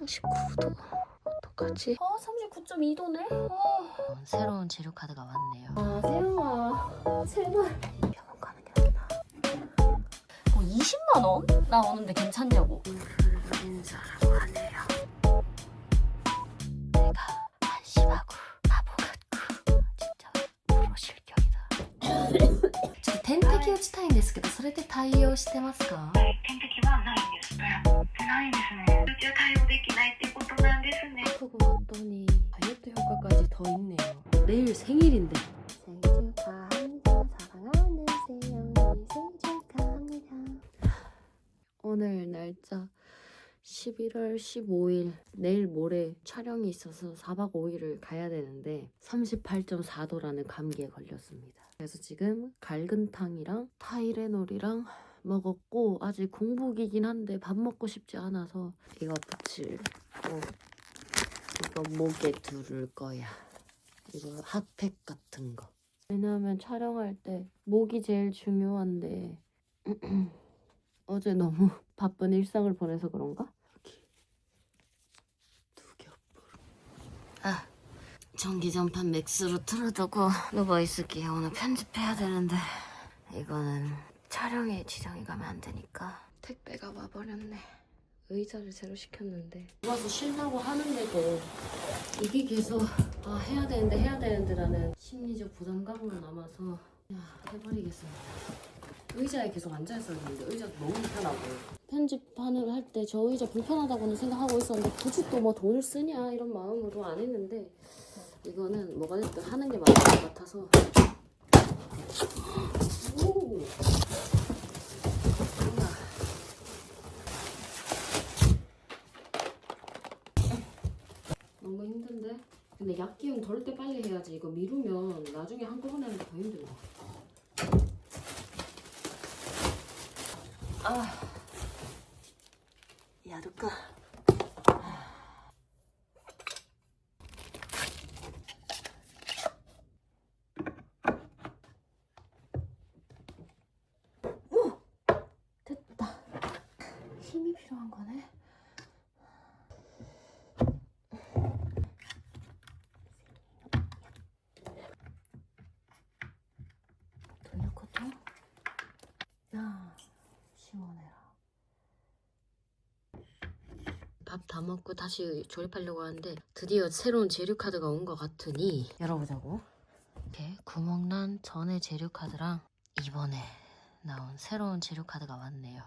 39도. 어떡하지? 아 39.2도네? 아, 새로운 재료 카드가 왔네요. 아 세영아 제발 병원 가는 게 낫나? 뭐 20만 원? 나오는데 괜찮냐고 인사라고 하네요. 내가 한심하고 바보 같고 진짜 프로 실격이다. ちょっと点滴打ちたいんですけどそれって対応してますか 11월 15일 내일 모레 촬영이 있어서 4박 5일을 가야 되는데 38.4도라는 감기에 걸렸습니다. 그래서 지금 갈근탕이랑 타이레놀이랑 먹었고 아직 공복이긴 한데 밥 먹고 싶지 않아서 이거 붙이고 이거 목에 두를 거야. 이거 핫팩 같은 거. 왜냐하면 촬영할 때 목이 제일 중요한데 어제 너무 바쁜 일상을 보내서 그런가? 여기 두 겹으로. 아, 전기 전판 맥스로 틀어두고 누워 있을게요. 오늘 편집해야 되는데 이거는 촬영에 지장이 가면 안 되니까 택배가 와버렸네. 의자를 새로 시켰는데 와서 쉰다고 하는데도 이게 계속 아 해야 되는데 해야 되는데라는 심리적 부담감으로 남아서 야 해버리겠습니다. 의자에 계속 앉아 있었는데 의자가 너무 불편하고 편집하는 할때 저 의자 불편하다고는 생각하고 있었는데 굳이 또 뭐 돈을 쓰냐 이런 마음으로 안 했는데 이거는 뭐가 됐든 하는 게 맞는 것 같아서 오. 너무 힘든데? 근데 약 기운 덜때 빨리 해야지 이거 미루면 나중에 한꺼번에 게더 힘들어 아, 야루까. 오, 됐다. 필요한 거네. 돌려코도. 야, 시원해라. 밥 다 먹고 다시 조립하려고 하는데 드디어 새로운 재료 카드가 온 것 같으니 열어보자고. 이렇게 구멍난 전의 재료 카드랑 이번에 나온 새로운 재료 카드가 왔네요.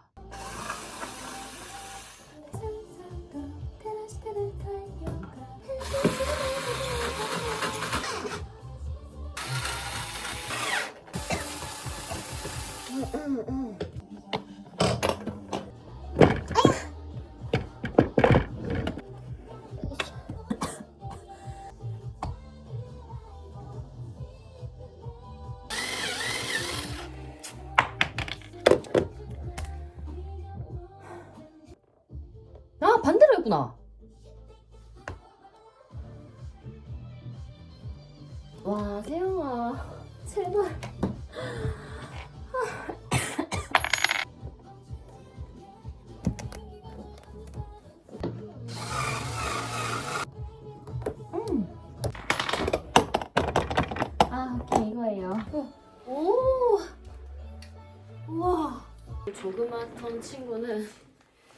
조그맣던 친구는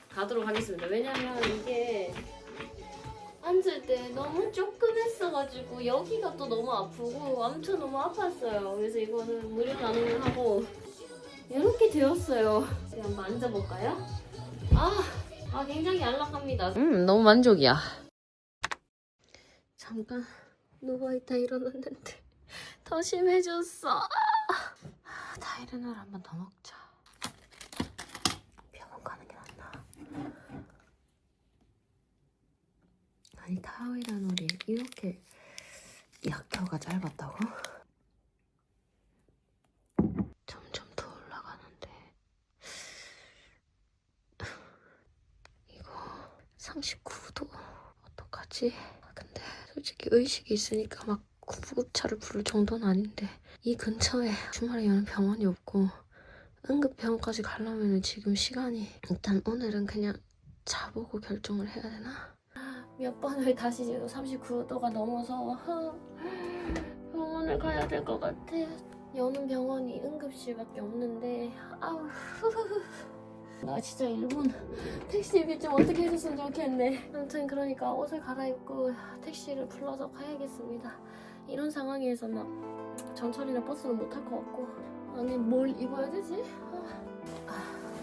가도록 하겠습니다. 왜냐면 이게 앉을 때 너무 조그맸어가지고 여기가 또 너무 아프고 아무튼 너무 아팠어요. 그래서 이거는 무료 나눔을 하고 이렇게 되었어요. 한번 앉아볼까요? 아, 아 굉장히 안락합니다. 음, 너무 만족이야. 잠깐 누워있다 일어났는데 더 심해졌어. 아, 타이레놀 한번 더 먹자. 병원 가는 게 낫나? 아니 타이레놀이 이렇게 약효가 짧았다고? 점점 더 올라가는데 이거 39도 어떡하지? 아, 근데 솔직히 의식이 있으니까 막 구급차를 부를 정도는 아닌데 이 근처에 주말에 여는 병원이 없고 응급병원까지 가려면 지금 시간이 일단 오늘은 그냥 자보고 결정을 해야 되나? 몇 번을 다시 지금 39도가 넘어서 하, 병원을 가야 될 것 같아. 여는 병원이 응급실밖에 없는데 아우 나 진짜 일본 택시비 좀 어떻게 해줬으면 좋겠네. 아무튼 그러니까 옷을 갈아입고 택시를 불러서 가야겠습니다. 이런 상황에서 막 전철이나 버스는 못 탈 것 같고 아니 뭘 입어야 되지? 아. 아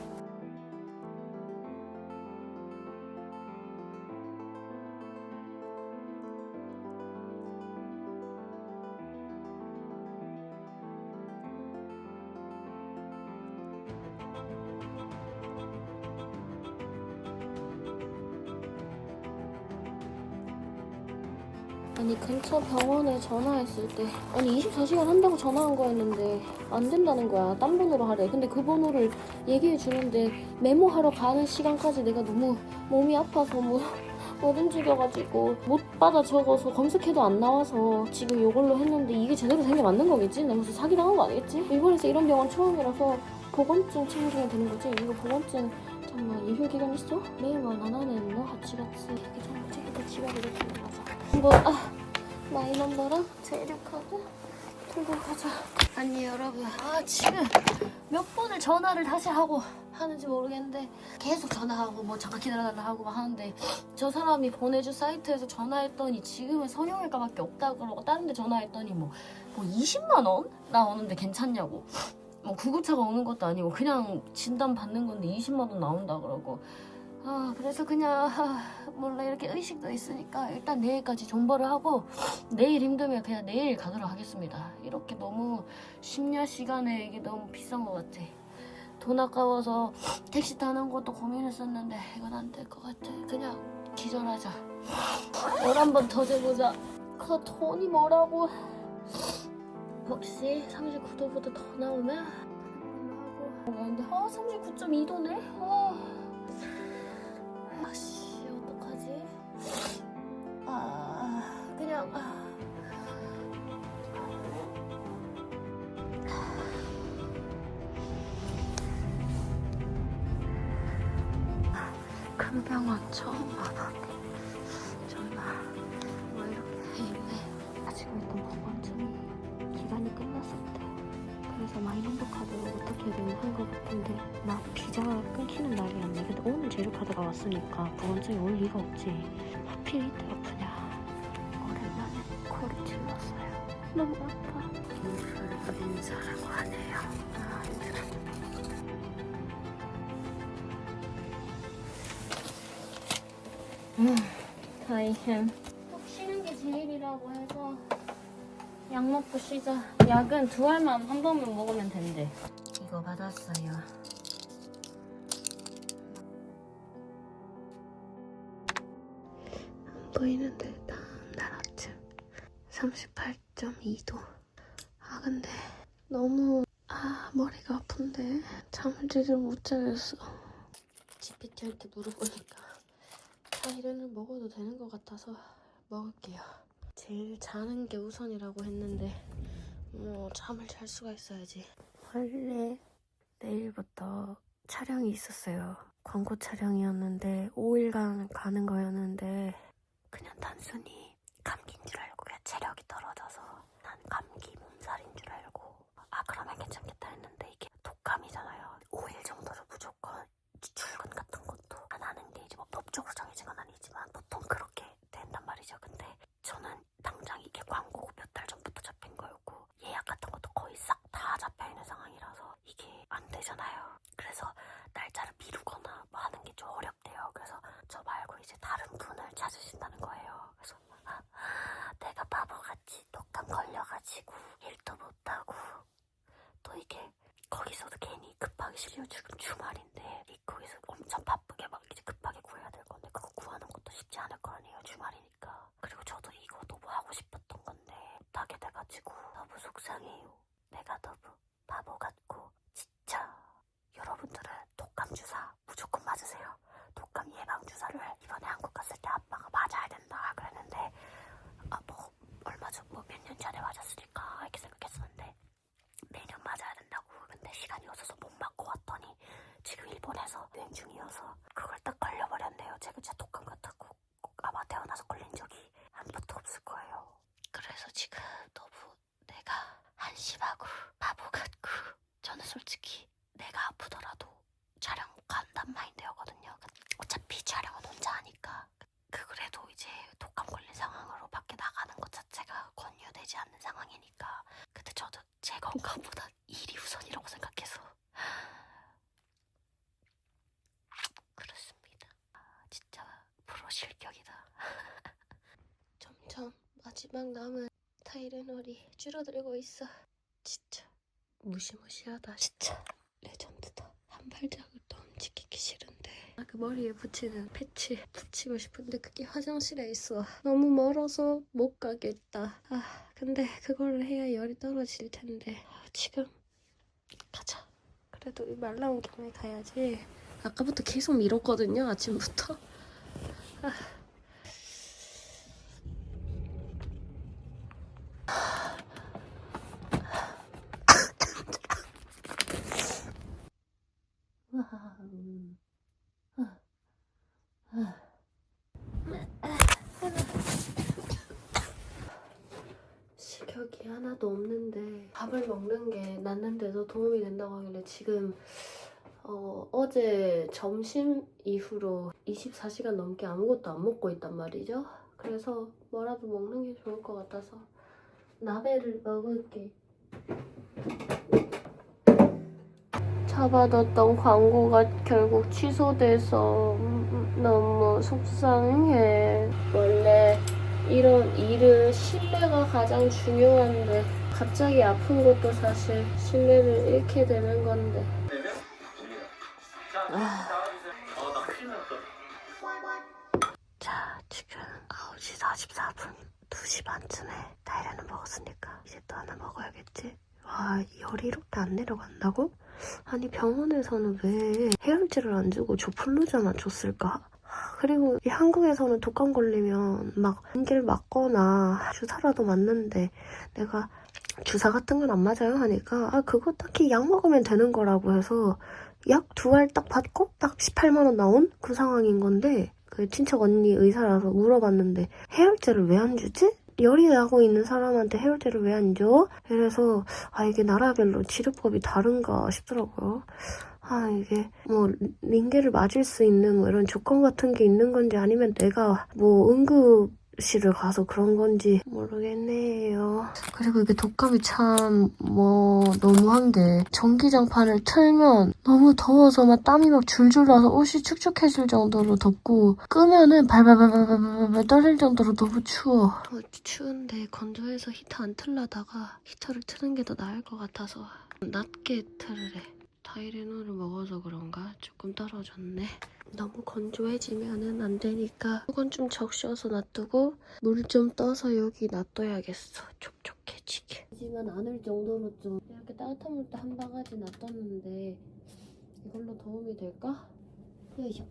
근처 병원에 전화했을 때 아니 24시간 한다고 전화한 거였는데 안 된다는 거야 딴 번호로 하래 근데 그 번호를 얘기해 주는데 메모하러 가는 시간까지 내가 너무 몸이 아파서 뭐 못 움직여가지고 못 받아 적어서 검색해도 안 나와서 지금 이걸로 했는데 이게 제대로 된 게 맞는 거겠지? 내가 무슨 사기당한 거 아니겠지? 일본에서 이런 병원 처음이라서 보건증 챙기면 되는 거지? 이거 보건증 잠깐만 유효 기간 있어? 매일만 안 하는 너 같이 같이 이렇게 좀 챙기다 지갑 이렇게 들어가자 뭐 아, 마이 넘버랑 재료 카드 들고 가자. 아니 여러분, 아 지금 몇 번을 전화를 다시 하고 하는지 모르겠는데 계속 전화하고 뭐 잠깐 기다려달라 하고 막 하는데 저 사람이 보내준 사이트에서 전화했더니 지금은 성형외과밖에 없다 그러고 다른 데 전화했더니 뭐, 뭐 20만 원 나오는데 괜찮냐고. 뭐 구급차가 오는 것도 아니고 그냥 진단 받는 건데 20만 원 나온다 그러고 아 그래서 그냥 아, 몰라. 이렇게 의식도 있으니까 일단 내일까지 존버를 하고 내일 힘들면 그냥 내일 가도록 하겠습니다. 이렇게 너무 심야 시간에 이게 너무 비싼 것 같아. 돈 아까워서 택시 타는 것도 고민했었는데 이건 안 될 것 같아. 그냥 기절하자. 열한번 더 재보자. 그 돈이 뭐라고? 혹시 39도보다 더 나오면? 하고 근데 아 39.2도네? 아 끊기는 날이었네. 근데 오늘 제로 카드가 왔으니까 보건증이 올 리가 없지. 하필 이때 아프냐. 오랜만에 코를 찔렀어요. 너무 아파. 인프루엔사라고 하네요. 아, 힘들어. 다이햄 푹 쉬는 게 제일이라고 해서 약 먹고 쉬자 약은 두 알만 한 번만 먹으면 된대 이거 받았어요 보이는데 다음날 아침 38.2도. 아 근데 너무 아 머리가 아픈데 잠을 제대로 못 자겠어. GPT한테 물어보니까 과일을 먹어도 되는 것 같아서 먹을게요. 제일 자는 게 우선이라고 했는데 뭐 잠을 잘 수가 있어야지. 원래 내일부터 촬영이 있었어요. 광고 촬영이었는데 5일간 가는 거였는데 그냥 단순히 감기인 줄 알고 그냥 체력이 떨어져서 난 감기 몸살인 줄 알고 아 그러면 괜찮겠다 했는데 이게 독감이잖아요. 5일 정도는 무조건 출근 같은 것도 안 하는 게 이제 뭐 법적으로 정해진 건 아니지만 보통 그렇게 된단 말이죠. 근데 저는 당장 이게 광고고 몇달 전부터 잡힌 거였고 예약 같은 것도 거의 싹 다 잡혀있는 상황이라서 이게 안 되잖아요. 그래서 날짜를 미루거나 뭐 하는 게 좀 어렵대요 그래서 저 말고 이제 다른 분을 찾으신다는 거예요. 그래서 아, 내가 바보같이 독감 걸려가지고 일도 못하고 또 이게 거기서도 실려 지금 주말인데 적이 한 번도 없을 거예요. 그래서 지금 너무 내가 한심하고 바보 같고 저는 솔직히 내가 아프더라도 촬영 간단 마인드였거든요. 그 어차피 촬영은 혼자 하니까 그 그래도 이제 독감 걸린 상황으로 밖에 나가는 것 자체가 권유되지 않는 상황이니까 근데 저도 제 건강보다 지막 남은 타이레놀이 줄어들고 있어. 진짜 무시무시하다. 진짜 레전드다. 한 발자국도 움직이기 싫은데. 아, 그 머리에 붙이는 패치 붙이고 싶은데 그게 화장실에 있어. 너무 멀어서 못 가겠다. 아, 근데 그걸 해야 열이 떨어질 텐데. 아, 지금 가자. 그래도 이 말 나온 김에 가야지. 아까부터 계속 미뤘거든요, 아침부터. 아. 식욕이 하나도 없는데 밥을 먹는 게 낫는데도 도움이 된다고 하길래 지금 어, 어제 점심 이후로 24시간 넘게 아무것도 안 먹고 있단 말이죠. 그래서 뭐라도 먹는 게 좋을 것 같아서 나베를 먹을게. 잡아뒀던 광고가 결국 취소돼서 음, 너무 속상해. 원래 이런 일은 신뢰가 가장 중요한데 갑자기 아픈 것도 사실 신뢰를 잃게 되는 건데. 아. 자, 지금 9시 44분. 2시 반쯤에 다이라는 먹었으니까 이제 또 하나 먹어야겠지? 와, 열이 이렇게 안 내려간다고? 아니, 병원에서는 왜 해열제를 안 주고 조플루자만 줬을까? 그리고 이 한국에서는 독감 걸리면 막 안개를 맞거나 주사라도 맞는데 내가 주사 같은 건 안 맞아요 하니까 아 그거 딱히 약 먹으면 되는 거라고 해서 약 두 알 딱 받고 딱 18만 원 나온 그 상황인 건데 그 친척 언니 의사라서 물어봤는데 해열제를 왜 안 주지? 열이 나고 있는 사람한테 해열제를 왜 안 줘? 이래서 아 이게 나라별로 치료법이 다른가 싶더라고요. 아 이게 뭐 링게를 맞을 수 있는 뭐 이런 조건 같은 게 있는 건지 아니면 내가 뭐 응급 실을 가서 그런 건지 모르겠네요. 그리고 이게 독감이 참 뭐 너무한 게 전기장판을 틀면 너무 더워서 막 땀이 막 줄줄 나서 옷이 축축해질 정도로 덥고 끄면은 발발발발발발 떨릴 정도로 너무 추워. 어, 추운데 건조해서 히터 안 틀라다가 히터를 트는 게 더 나을 것 같아서 낮게 틀으래. 타이레놀을 먹어서 그런가 조금 떨어졌네. 너무 건조해지면은 안 되니까 수건 좀 적셔서 놔두고 물 좀 떠서 여기 놔둬야겠어. 촉촉해지게. 하지만 않을 정도로 좀 이렇게 따뜻한 물도 한 바가지 놔뒀는데 이걸로 도움이 될까? 요이쇼.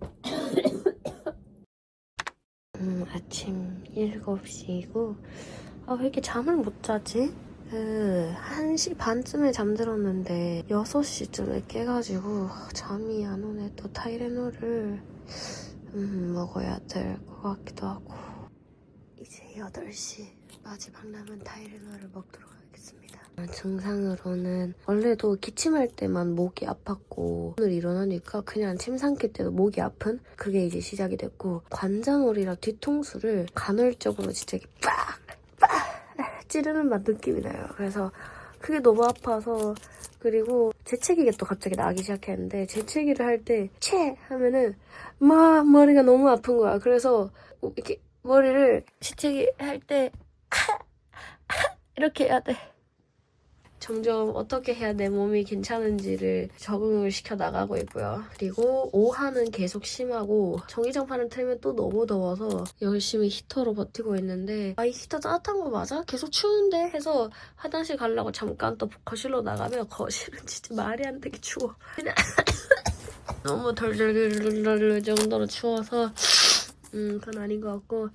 음, 아침 7시고 아, 왜 이렇게 잠을 못 자지? 그 1시 반쯤에 잠들었는데 6시쯤에 깨가지고 잠이 안 오네 또 타이레놀을 음, 먹어야 될 것 같기도 하고 이제 8시 마지막 남은 타이레놀을 먹도록 하겠습니다 증상으로는 원래도 기침할 때만 목이 아팠고 오늘 일어나니까 그냥 침 삼킬 때도 목이 아픈 그게 이제 시작이 됐고 관자놀이랑 뒤통수를 간헐적으로 진짜! 빡! 찌르는 맛 느낌이 나요. 그래서 그게 너무 아파서 그리고 재채기가 또 갑자기 나기 시작했는데 재채기를 할 때 채 하면은 막 머리가 너무 아픈 거야. 그래서 이렇게 머리를 재채기 할 때 이렇게 해야 돼. 점점 어떻게 해야 내 몸이 괜찮은지를 적응을 시켜 나가고 있고요. 그리고 오한은 계속 심하고 전기장판을 틀면 또 너무 더워서 열심히 히터로 버티고 있는데 아 이 히터 따뜻한 거 맞아? 계속 추운데 해서 화장실 가려고 잠깐 또 거실로 나가면 거실은 진짜 말이 안 되게 추워. 그냥 너무 덜덜덜덜 정도로 추워서 음 그건 아닌 것 같고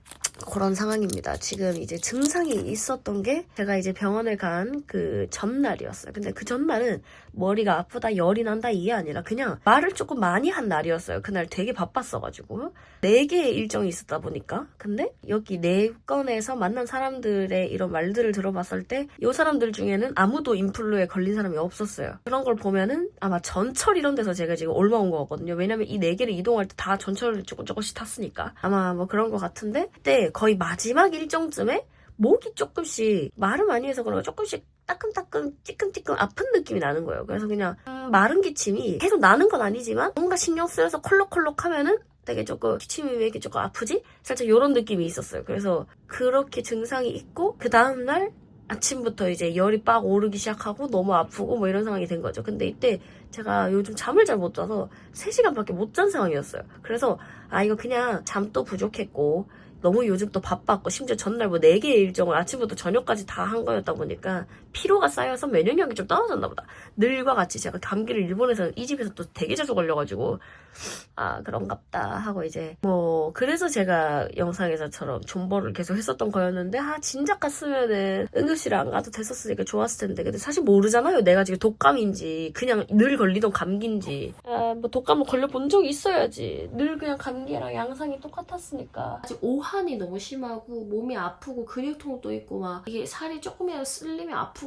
그런 상황입니다. 지금 이제 증상이 있었던 게 제가 이제 병원을 간 그 전날이었어요. 근데 그 전날은 머리가 아프다, 열이 난다 이게 아니라 그냥 말을 조금 많이 한 날이었어요. 그날 되게 바빴어가지고 네 개의 일정이 있었다 보니까 근데 여기 네 건에서 만난 사람들의 이런 말들을 들어봤을 때 이 사람들 중에는 아무도 인플루에 걸린 사람이 없었어요. 그런 걸 보면은 아마 전철 이런 데서 제가 지금 올라온 거거든요. 왜냐면 이네 개를 이동할 때 다 전철을 조금 조금씩 탔으니까 아마 뭐 그런 것 같은데 그때 거의 마지막 일정쯤에 목이 조금씩 말을 많이 해서 그런가 조금씩 따끔따끔 찌끔찌끔 아픈 느낌이 나는 거예요. 그래서 그냥 음, 마른 기침이 계속 나는 건 아니지만 뭔가 신경 쓰여서 콜록콜록 하면은 되게 조금 기침이 왜 이렇게 조금 아프지? 살짝 이런 느낌이 있었어요. 그래서 그렇게 증상이 있고 그 다음날 아침부터 이제 열이 빡 오르기 시작하고 너무 아프고 뭐 이런 상황이 된 거죠. 근데 이때 제가 요즘 잠을 잘 못 자서 3시간밖에 못 잔 상황이었어요. 그래서 아 이거 그냥 잠도 부족했고 너무 요즘 또 바빴고 심지어 전날 뭐 4개의 일정을 아침부터 저녁까지 다 한 거였다 보니까 피로가 쌓여서 면역력이 좀 떨어졌나 보다. 늘과 같이 제가 감기를 일본에서 이 집에서 또 되게 자주 걸려가지고 아 그런갑다 하고 이제 뭐 그래서 제가 영상에서처럼 존버를 계속 했었던 거였는데 아 진작 갔으면은 응급실에 안 가도 됐었으니까 좋았을 텐데. 근데 사실 모르잖아요. 내가 지금 독감인지 그냥 늘 걸리던 감기인지. 아 뭐 독감을 걸려본 적이 있어야지. 늘 그냥 감기랑 양상이 똑같았으니까. 아직 오한이 너무 심하고 몸이 아프고 근육통도 있고 막 이게 살이 조금이라도 쓸리면 아프고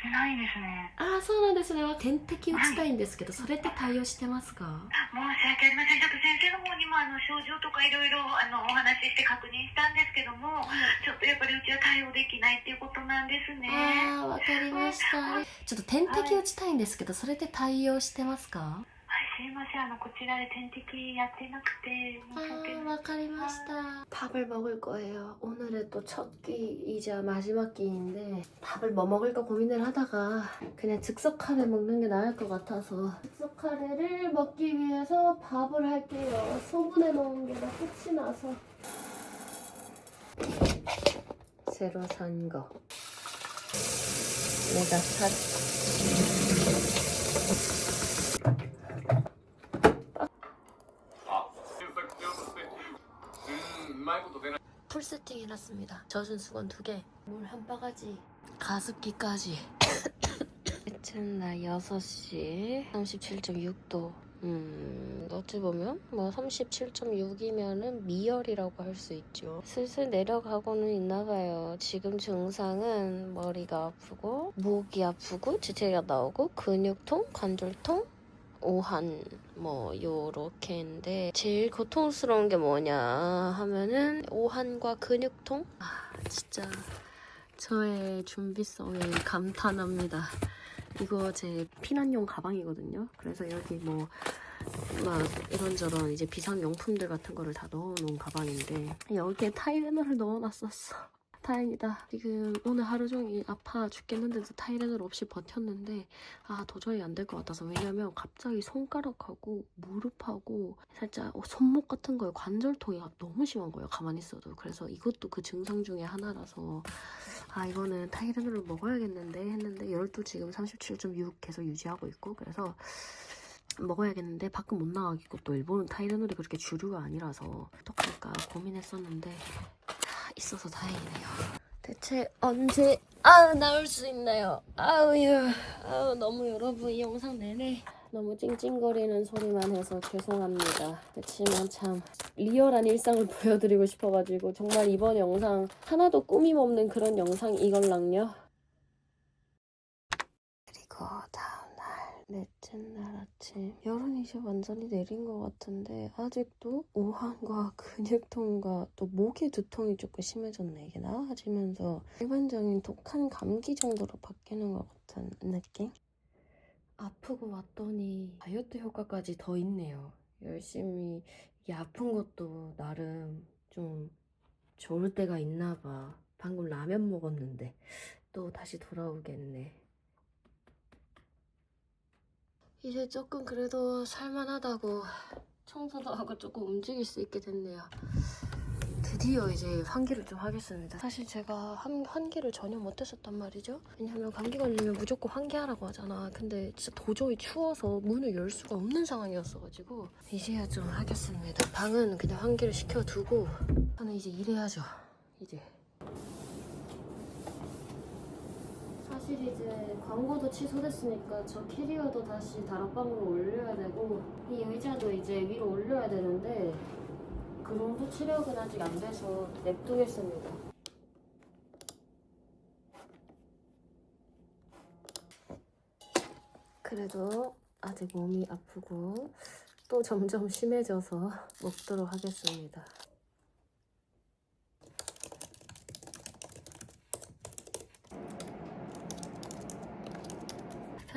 ってないですね。ああそうなんですね。点滴打ちたいんですけどそれって対応してますか？申し訳ありません。ちょっと先生の方にもあの症状とかいろいろあのお話しして確認したんですけどもちょっとやっぱりうちは対応できないっていうことなんですね。ああわかりました。ちょっと点滴打ちたいんですけどそれって対応してますか？はい、 すいません。あの、こちらで点滴やってなくて、申し訳ない。 아, 와카리마시다. 밥을 먹을 거예요. 오늘의 또 첫 끼이자 마지막 끼인데 밥을 뭐 먹을까 고민을 하다가 그냥 즉석 카레 먹는 게 나을 것 같아서 즉석 카레를 먹기 위해서 밥을 할게요. 소분해 놓은 게 다 끝이 나서 새로 산 거. 내가 샀 해놨습니다. 젖은 수건 두 개, 물 한 바가지, 가습기까지. 지금 나 6시 37.6도. 음, 어찌 보면 뭐 37.6이면은 미열이라고 할 수 있죠. 슬슬 내려가고는 있나 봐요. 지금 증상은 머리가 아프고, 목이 아프고, 지체가 나오고, 근육통, 관절통, 오한 뭐 요렇게인데 제일 고통스러운 게 뭐냐 하면은 오한과 근육통? 아 진짜 저의 준비성에 감탄합니다. 이거 제 피난용 가방이거든요. 그래서 여기 뭐 막 이런저런 이제 비상용품들 같은 거를 다 넣어놓은 가방인데 여기에 타이레놀을 넣어놨었어 다행이다. 지금 오늘 하루 종일 아파 죽겠는데도 타이레놀 없이 버텼는데 아 도저히 안 될 것 같아서 왜냐면 갑자기 손가락하고 무릎하고 살짝 어, 손목 같은 거에 관절통이 너무 심한 거예요. 가만히 있어도. 그래서 이것도 그 증상 중에 하나라서 아 이거는 타이레놀을 먹어야겠는데 했는데 12 지금 37.6 계속 유지하고 있고 그래서 먹어야겠는데 밖은 못 나가겠고 또 일본은 타이레놀이 그렇게 주류가 아니라서 어떡할까 고민했었는데 아, 있어서 다행이네요. 대체 언제 아우 나올 수 있나요? 아우유 아우 너무 여러분 이 영상 내내 너무 찡찡거리는 소리만 해서 죄송합니다. 그렇지만 참 리얼한 일상을 보여드리고 싶어가지고 정말 이번 영상 하나도 꾸밈 없는 그런 영상 이걸랑요. 그리고 넷째 날 아침. 이제 완전히 내린 것 같은데 아직도 오한과 근육통과 또 목의 두통이 조금 심해졌네 이게 나아지면서 일반적인 독한 감기 정도로 바뀌는 것 같은 느낌? 아프고 왔더니 다이어트 효과까지 더 있네요. 열심히 이게 아픈 것도 나름 좀 좋을 때가 있나 봐. 방금 라면 먹었는데 또 다시 돌아오겠네 이제 조금 그래도 살만하다고 청소도 하고 조금 움직일 수 있게 됐네요. 드디어 이제 환기를 좀 하겠습니다. 사실 제가 환, 환기를 전혀 못했었단 말이죠. 왜냐면 감기 걸리면 무조건 환기하라고 하잖아. 근데 진짜 도저히 추워서 문을 열 수가 없는 상황이었어가지고 이제야 좀 하겠습니다. 방은 그냥 환기를 시켜두고 저는 이제 일해야죠. 이제. 사실 이제 광고도 취소됐으니까 저 캐리어도 다시 다락방으로 올려야 되고 이 의자도 이제 위로 올려야 되는데 그런도 체력은 아직 안 돼서 냅두겠습니다. 그래도 아직 몸이 아프고 또 점점 심해져서 먹도록 하겠습니다.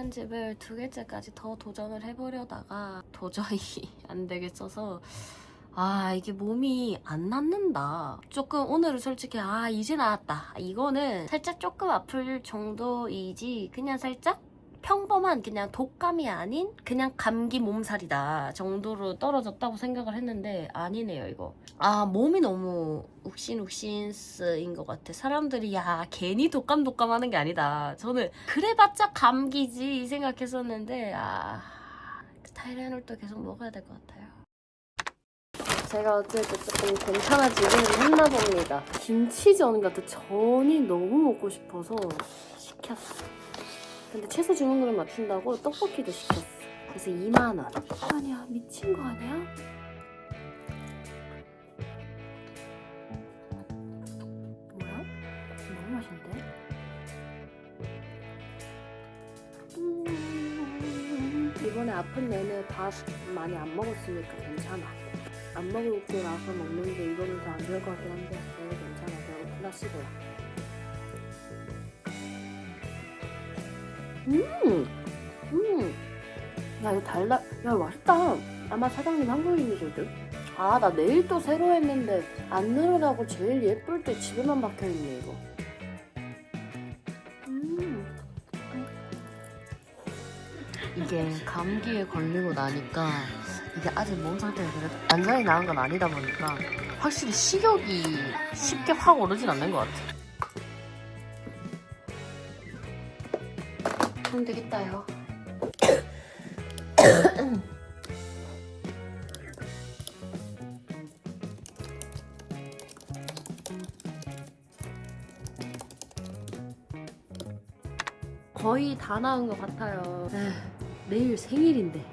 편집을 두 개째까지 더 도전을 해보려다가 도저히 안 되겠어서 아 이게 몸이 안 낫는다. 조금 오늘은 솔직히 아 이제 나았다. 이거는 살짝 조금 아플 정도이지 그냥 살짝 평범한 그냥 독감이 아닌 그냥 감기 몸살이다 정도로 떨어졌다고 생각을 했는데 아니네요 이거. 아 몸이 너무 욱신욱신스인 것 같아. 사람들이 야 괜히 독감 독감 하는 게 아니다. 저는 그래봤자 감기지 생각했었는데 아 타이레놀도 계속 먹어야 될 것 같아요. 제가 어쨌든 조금 괜찮아지긴 했나 봅니다. 김치전 같은 전이 너무 먹고 싶어서 시켰어 근데 최소 주문금을 맞춘다고 떡볶이도 시켰어. 그래서 2만 원. 아니야 미친 거 아니야? 뭐야? 너무 맛있는데? 음, 이번에 아픈 내내 밥 많이 안 먹었으니까 괜찮아. 안 먹고 나서 먹는 게 이거는 더안 좋을 것 같긴 한데 그래도 괜찮아. 그리고 플라시도야. 음, 음. 야, 이거 달라. 야, 맛있다. 아마 사장님 한국인이거든. 아, 나 내일 또 새로 했는데 안 늘어나고 제일 예쁠 때 집에만 박혀 있네, 이거. 음. 이게 감기에 걸리고 나니까 이게 아직 몸 상태가 그래 완전히 나은 건 아니다 보니까 확실히 식욕이 쉽게 확 오르진 않는 것 같아. 하면 되겠다요. 거의 다 나은 것 같아요. 에휴, 내일 생일인데.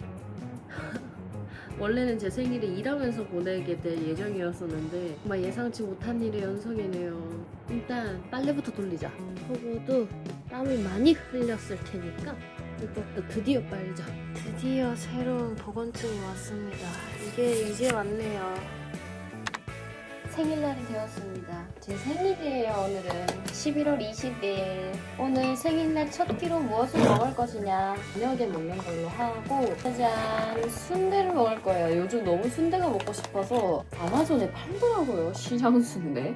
원래는 제 생일을 일하면서 보내게 될 예정이었었는데 정말 예상치 못한 일의 연속이네요. 일단 빨래부터 돌리자. 속어도 땀을 많이 흘렸을 테니까 이것도 드디어 빨자. 드디어 새로운 보건증이 왔습니다. 이게 이제 왔네요. 생일날이 되었습니다. 제 생일이에요, 오늘은. 11월 20일. 오늘 생일날 첫 끼로 무엇을 먹을 것이냐. 저녁에 먹는 걸로 하고, 짜잔, 순대를 먹을 거예요. 요즘 너무 순대가 먹고 싶어서 아마존에 팔더라고요, 시장 순대.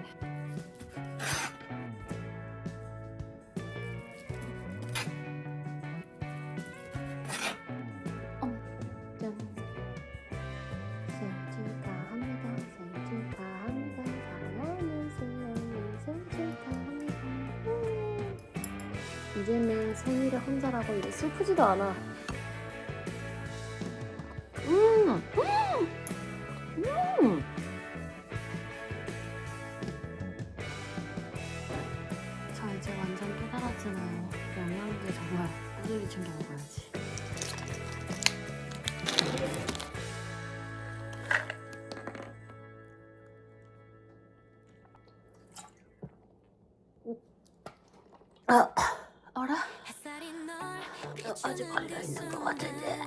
슬프지도 않아. 음! 음! 음! 저 이제 완전 깨달았잖아요. 영양제 정말 꾸준히 챙겨 먹어야지. 아직 걸려 있는 것 같은데.